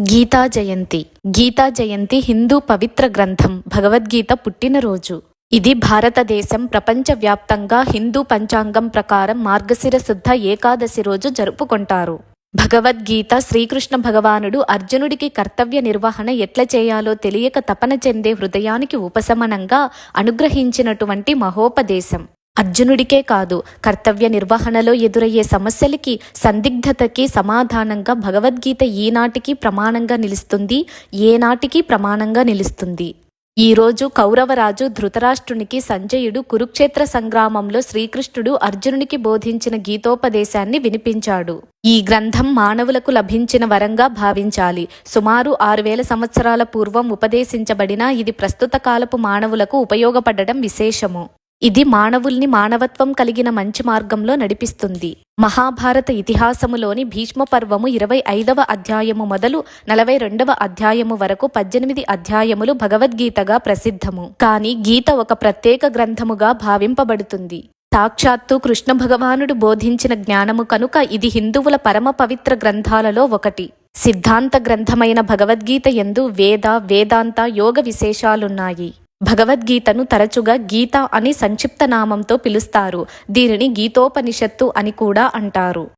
గీతా జయంతి. గీతా జయంతి హిందూ పవిత్ర గ్రంథం భగవద్గీత పుట్టినరోజు. ఇది భారతదేశం ప్రపంచవ్యాప్తంగా హిందూ పంచాంగం ప్రకారం మార్గశిర శుద్ధ ఏకాదశి రోజు జరుపుకుంటారు. భగవద్గీత శ్రీకృష్ణ భగవానుడు అర్జునుడికి కర్తవ్య నిర్వహణ ఎట్ల చేయాలో తెలియక తపన చెందే హృదయానికి ఉపశమనంగా అనుగ్రహించినటువంటి మహోపదేశం. అర్జునుడికే కాదు కర్తవ్య నిర్వహణలో ఎదురయ్యే సమస్యలకి సందిగ్ధతకి సమాధానంగా భగవద్గీత ఈనాటికి ప్రమాణంగా నిలుస్తుంది ఏనాటికి ప్రమాణంగా నిలుస్తుంది. ఈ రోజు కౌరవరాజు ధృతరాష్ట్రునికి సంజయుడు కురుక్షేత్ర సంగ్రామంలో శ్రీకృష్ణుడు అర్జునునికి బోధించిన గీతోపదేశాన్ని వినిపించాడు. ఈ గ్రంథం మానవులకు లభించిన వరంగా భావించాలి. సుమారు ఆరు వేల సంవత్సరాల పూర్వం ఉపదేశించబడిన ఇది ప్రస్తుత కాలపు మానవులకు ఉపయోగపడడం విశేషము. ఇది మానవుల్ని మానవత్వం కలిగిన మంచి మార్గంలో నడిపిస్తుంది. మహాభారత ఇతిహాసములోని భీష్మ పర్వము ఇరవై ఐదవ అధ్యాయము మొదలు నలభై రెండవ అధ్యాయము వరకు పద్దెనిమిది అధ్యాయములు భగవద్గీతగా ప్రసిద్ధము. కానీ గీత ఒక ప్రత్యేక గ్రంథముగా భావింపబడుతుంది. సాక్షాత్తు కృష్ణ భగవానుడు బోధించిన జ్ఞానము కనుక ఇది హిందువుల పరమ పవిత్ర గ్రంథాలలో ఒకటి. సిద్ధాంత గ్రంథమైన భగవద్గీత ఎందు వేద వేదాంత యోగ విశేషాలున్నాయి. భగవద్గీతను తరచుగా గీత అని సంక్షిప్త నామంతో పిలుస్తారు. దీనిని గీతోపనిషత్తు అని కూడా అంటారు.